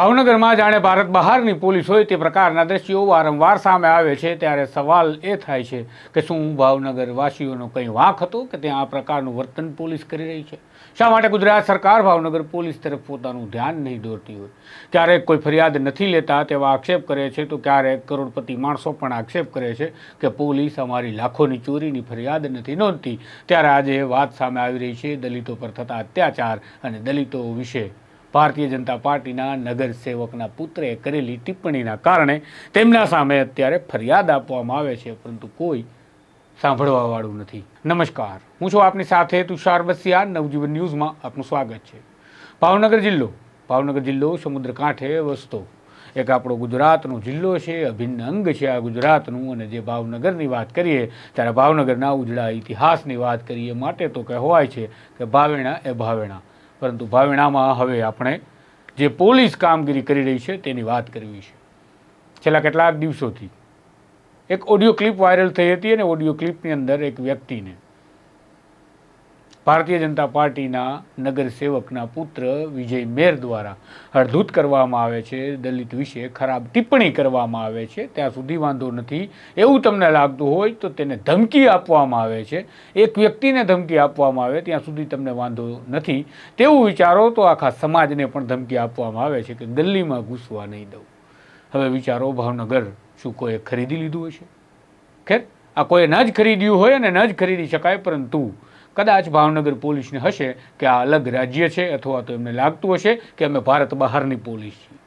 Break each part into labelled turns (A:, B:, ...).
A: ભાવનગરમાં જાણે ભારત બહારની પોલીસ હોય તે પ્રકારના દ્રશ્યો વારંવાર સામે આવે છે, ત્યારે સવાલ એ થાય છે કે શું ભાવનગર વાસીઓનો કંઈ વાંક હતો કે ત્યાં આ પ્રકારનું વર્તન પોલીસ કરી રહી છે? શા માટે ગુજરાત સરકાર ભાવનગર પોલીસ તરફ પોતાનું ધ્યાન નહીં દોરતી હોય? ક્યારેક કોઈ ફરિયાદ નથી લેતા તેવા આક્ષેપ કરે છે, તો ક્યારેક કરોડપતિ માણસો પણ આક્ષેપ કરે છે કે પોલીસ અમારી લાખોની ચોરીની ફરિયાદ નથી નોંધતી. ત્યારે આજે વાત સામે આવી રહી છે, દલિતો પર થતા અત્યાચાર અને દલિતો વિશે ભારતીય જનતા પાર્ટીના નગરસેવકના પુત્રએ કરેલી ટિપ્પણીના કારણે તેમના સામે અત્યારે ફરિયાદ આપવામાં આવે છે, પરંતુ કોઈ સાંભળવાવાળું નથી. નમસ્કાર. હું છું આપની સાથે તુષાર બસિયા. નવજીવન ન્યૂઝમાં આપનું સ્વાગત છે. ભાવનગર જિલ્લો. ભાવનગર જિલ્લો સમુદ્ર કાંઠે વસતો એક આપણો ગુજરાતનો જિલ્લો છે, અભિન્ન અંગ છે આ ગુજરાતનું. અને જે ભાવનગરની વાત કરીએ, ત્યારે ભાવનગરના ઉજળા ઇતિહાસની વાત કરીએ, માટે તો કહેવાય છે કે ભાવેણા એ ભાવેણા. પરંતુ ભાવિણામાં હવે આપણે જે પોલીસ કામગીરી કરી રહી છે તેની વાત કરવી છે. છેલ્લા કેટલાક દિવસોથી એક ઓડિયો ક્લિપ વાયરલ થઈ હતી અને ઓડિયો ક્લિપની અંદર એક વ્યક્તિને ભારતીય જનતા પાર્ટીના નગરસેવકના પુત્ર વિજય મેર દ્વારા હળધૂત કરવામાં આવે છે, દલિત વિશે ખરાબ ટિપ્પણી કરવામાં આવે છે. ત્યાં સુધી વાંધો નથી. એવું તમને લાગતું હોય તો તેને ધમકી આપવામાં આવે છે. એક વ્યક્તિને ધમકી આપવામાં આવે, ત્યાં સુધી તમને વાંધો નથી. તેવું વિચારો તો આખા સમાજને પણ ધમકી આપવામાં આવે છે કે ગલ્લીમાં ઘૂસવા નહીં દઉં. હવે વિચારો ભાવનગર શું કોઈએ ખરીદી લીધું હશે? ખેર, આ કોઈએ ન જ ખરીદ્યું હોય અને ન જ ખરીદી શકાય, પરંતુ કદાચ ભાવનગર પોલીસને હશે કે આ અલગ રાજ્ય છે અથવા તો એમને લાગતું હશે કે અમે ભારત બહારની પોલીસ છીએ.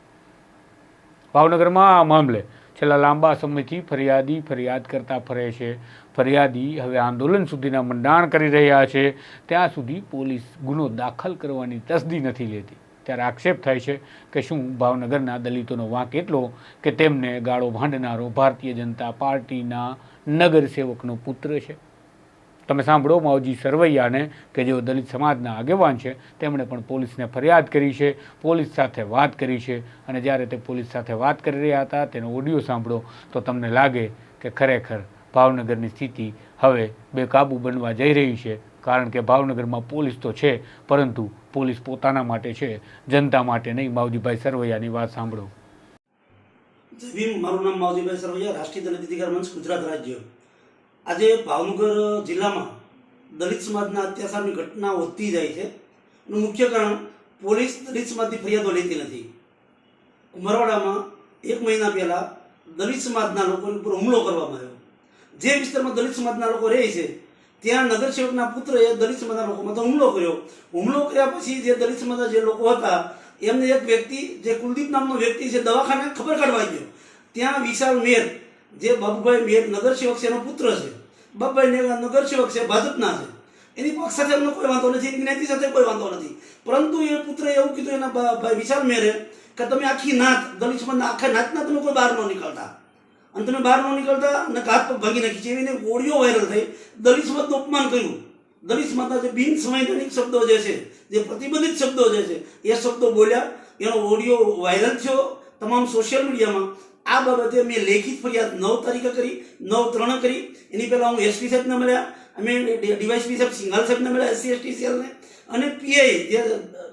A: ભાવનગરમાં આ મામલે છેલ્લા લાંબા સમયથી ફરિયાદી ફરિયાદ કરતા ફરે છે. ફરિયાદી હવે આંદોલન સુધીના મંડાણ કરી રહ્યા છે. ત્યાં સુધી પોલીસ ગુનો દાખલ કરવાની તસદી નથી લેતી. ત્યારે આક્ષેપ થાય છે કે શું ભાવનગરના દલિતોનો વાંક એટલો કે તેમને ગાળો ભાંડનારો ભારતીય જનતા પાર્ટીના નગરસેવકનો પુત્ર છે? તમે સાંભળો, માવજી સરવૈયાને કે જેઓ દલિત સમાજના આગેવાન છે, તેમણે પણ પોલીસને ફરિયાદ કરી છે, પોલીસ સાથે વાત કરી છે અને જ્યારે તે પોલીસ સાથે વાત કરી રહ્યા હતા, તેનો ઓડિયો સાંભળો, તો તમને લાગે કે ખરેખર ભાવનગરની સ્થિતિ હવે બેકાબૂ બનવા જઈ રહી છે, કારણ કે ભાવનગરમાં પોલીસ તો છે, પરંતુ પોલીસ પોતાના માટે છે, જનતા માટે નહીં. માવજીભાઈ સરવૈયાની વાત સાંભળો.
B: મારું નામ માવજીભાઈ સરવૈયા, રાષ્ટ્રીય દલિત અધિકાર મંચ, ગુજરાત રાજ્ય. આજે ભાવનગર જિલ્લામાં દલિત સમાજના અત્યાચારની ઘટના વધતી જાય છે. એનું મુખ્ય કારણ પોલીસ દલિત સમાજની ફરિયાદો લેતી નથી. કુંભારવાડામાં એક મહિના પહેલાં દલિત સમાજના લોકો ઉપર હુમલો કરવામાં આવ્યો. જે વિસ્તારમાં દલિત સમાજના લોકો રહે છે, ત્યાં નગરસેવકના પુત્રએ દલિત સમાજના લોકો માથે હુમલો કર્યો. હુમલો કર્યા પછી જે દલિત સમાજના જે લોકો હતા, એમને એક વ્યક્તિ, જે કુલદીપ નામનો વ્યક્તિ છે, દવાખાને ખબર કાઢવા ગયો. ત્યાં વિશાલ મેર જે બાબુભાઈ મેર નગરસેવક છે એનો પુત્ર છે. બાબુભાઈ ને નગરસેવક છે, ભાજપના છે. એની પક્ષ સાથે એમનો કોઈ વાંધો નથી, એની જ્ઞાતિ સાથે કોઈ વાંધો નથી. પરંતુ એ પુત્રે એવું કીધું, એના ભાઈ વિશાલ મેરે, કે તમે આખી નાત દલિત સમાજના આખા નાતના તમે કોઈ બહાર ન નીકળતા. અને તમે બહાર ન નીકળતા અને હાથ પગ ભાગી નાખી. છે એવીને ઓડિયો વાયરલ થઈ, દલિત સમાજનું અપમાન કર્યું. દલિત સમાજના જે બિન સંવૈધાનિક શબ્દો જે છે, જે પ્રતિબંધિત શબ્દો જે છે, એ શબ્દો બોલ્યા. એનો ઓડિયો વાયરલ થયો. તમામ સોશિયલ મીડિયામાં આ બાબતે મેં લેખિત ફરિયાદ નવ તારીખે કરી, નવ ત્રણ કરી. એની પહેલાં હું એસપી સાહેબને મળ્યા, અમે ડીવાયસપી સાહેબ સિંઘાલ સાહેબને મળ્યા, એસસી, એસટી સેલને અને પીઆઈ, જે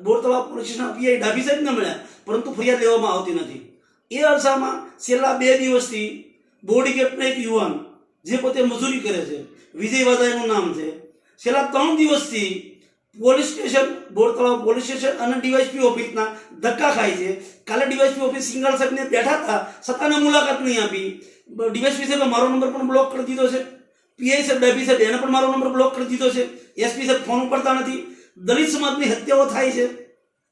B: બોરતળા પોલીસ સ્ટેશનના પીઆઈ ડાભી સાહેબને મળ્યા, પરંતુ ફરિયાદ લેવામાં આવતી નથી. એ અરસામાં છેલ્લા બે દિવસથી બોડી ગેટના એક યુવાન, જે પોતે મજૂરી કરે છે વિજય વાદા એનું નામ છે. છેલ્લા ત્રણ દિવસથી police station, Bortalav police station અને ડીવાયસપી ઓફિસના ધક્કા ખાય છે. કાલે ડીવાયસપી ઓફિસ સિંગલ સાહેબને બેઠા હતા, સત્તાને મુલાકાત નહીં આપી. ડીવાયસપી સાહેબે મારો નંબર પણ બ્લોક કરી દીધો છે. પીઆઈ સાહેબ ડાબી સાહેબ, એને પણ મારો નંબર બ્લોક કરી દીધો છે. એસપી સાહેબ ફોન ઉપાડતા નથી. દલિત સમાજની હત્યાઓ થાય છે.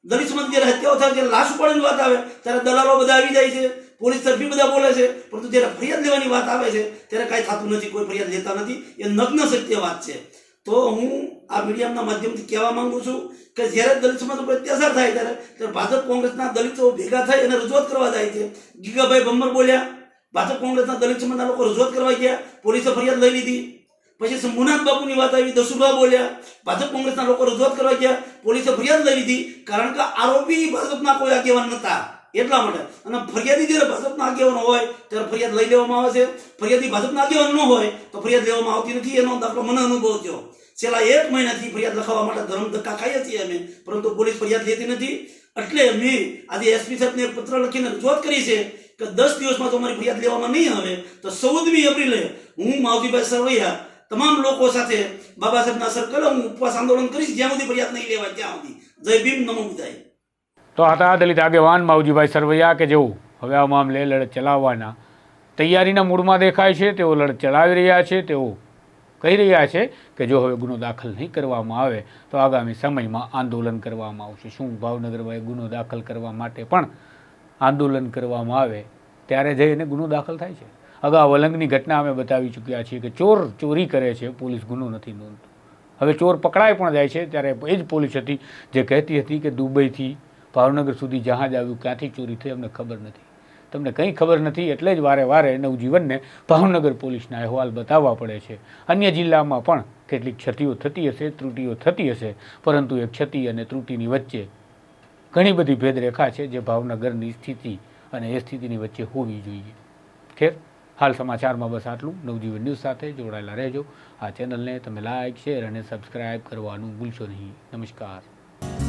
B: દલિત સમાજ જ્યારે હત્યાઓ થાય છે લાશ ઉપાડવાની વાત આવે, ત્યારે દલાલો બધા આવી જાય છે. પોલીસ તરફી બધા બોલે છે, પરંતુ જ્યારે ફરિયાદ લેવાની વાત આવે છે, ત્યારે કાંઈ થતું નથી, કોઈ ફરિયાદ લેતા નથી. એ નગ્ન સત્ય વાત છે. તો હું આ મીડિયાના માધ્યમથી કહેવા માંગુ છું કે જ્યારે દલિત સમાજ ઉપર અત્યાચાર થાય ત્યારે ત્યારે ભાજપ કોંગ્રેસના દલિતો ભેગા થઈ અને રજૂઆત કરવા જાય છે. ગીગાભાઈ ભમ્મર બોલ્યા, ભાજપ કોંગ્રેસના દલિત સમાજના લોકો રજૂઆત કરવા ગયા, પોલીસે ફરિયાદ લઈ લીધી. પછી શંભુનાથ બાપુની વાત આવી, દસુભા બોલ્યા, ભાજપ કોંગ્રેસના લોકો રજૂઆત કરવા ગયા, પોલીસે ફરિયાદ લઈ લીધી, કારણ કે આરોપી ભાજપના કોઈ આગેવાન નતા એટલા માટે. અને ફરિયાદી જ્યારે ભાજપના આગેવાન હોય, ત્યારે ફરિયાદ લઈ લેવામાં આવે છે. ફરિયાદી ભાજપના આગેવાન ન હોય, તો ફરિયાદ લેવામાં આવતી નથી. એનો દાખલો મને અનુભવ થયો. છેલ્લા એક મહિનાથી ફરિયાદ લખાવવા માટે ધર્મ ધક્કા ખાઈએ છીએ અમે. પરંતુ પોલીસ ફરિયાદ લેતી નથી. એટલે મેં આજે એસપી સાહેબને એક પત્ર લખીને રજૂઆત કરી છે કે દસ દિવસમાં તો મારી ફરિયાદ લેવામાં નહીં આવે, તો ચૌદમી એપ્રિલે હું માવતીભાઈ સરવૈયા તમામ લોકો સાથે બાબા સાહેબના સર્કલ હું ઉપવાસ આંદોલન કરીશ. જ્યાં સુધી ફરિયાદ નહીં લેવાય ત્યાં સુધી. જય ભીમ, નમો બુદ્ધાય.
A: તો હતા દલિત આગેવાન માવજીભાઈ સરવૈયા કે જેઓ હવે આ મામલે લડત ચલાવવાના તૈયારીના મૂડમાં દેખાય છે, તેઓ લડત ચલાવી રહ્યા છે, તેઓ કહી રહ્યા છે કે જો હવે ગુનો દાખલ નહીં કરવામાં આવે, તો આગામી સમયમાં આંદોલન કરવામાં આવશે. શું ભાવનગરમાં ગુનો દાખલ કરવા માટે પણ આંદોલન કરવામાં આવે, ત્યારે જઈને ગુનો દાખલ થાય છે? અગાઉ અલંગની ઘટના અમે બતાવી ચૂક્યા છીએ કે ચોર ચોરી કરે છે, પોલીસ ગુનો નથી નોંધતો. હવે ચોર પકડાઈ પણ જાય છે, ત્યારે એ જ પોલીસ હતી જે કહેતી હતી કે દુબઈથી ભાવનગર સુધી જહાજ આવ્યું, ક્યાંથી ચોરી થઈ અમને ખબર નથી. તમને કંઈ ખબર નથી, એટલે જ વારે વારે નવજીવનને ભાવનગર પોલીસના અહેવાલ બતાવવા પડે છે. અન્ય જિલ્લામાં પણ કેટલીક ક્ષતિઓ થતી હશે, ત્રુટીઓ થતી હશે, પરંતુ એ ક્ષતિ અને ત્રુટીની વચ્ચે ઘણી બધી ભેદરેખા છે જે ભાવનગરની સ્થિતિ અને એ સ્થિતિની વચ્ચે હોવી જોઈએ. ખેર, હાલ સમાચારમાં બસ આટલું. નવજીવન ન્યૂઝ સાથે જોડાયેલા રહેજો. આ ચેનલને તમે લાઇક, શેર અને સબસ્ક્રાઇબ કરવાનું ભૂલશો નહીં. નમસ્કાર.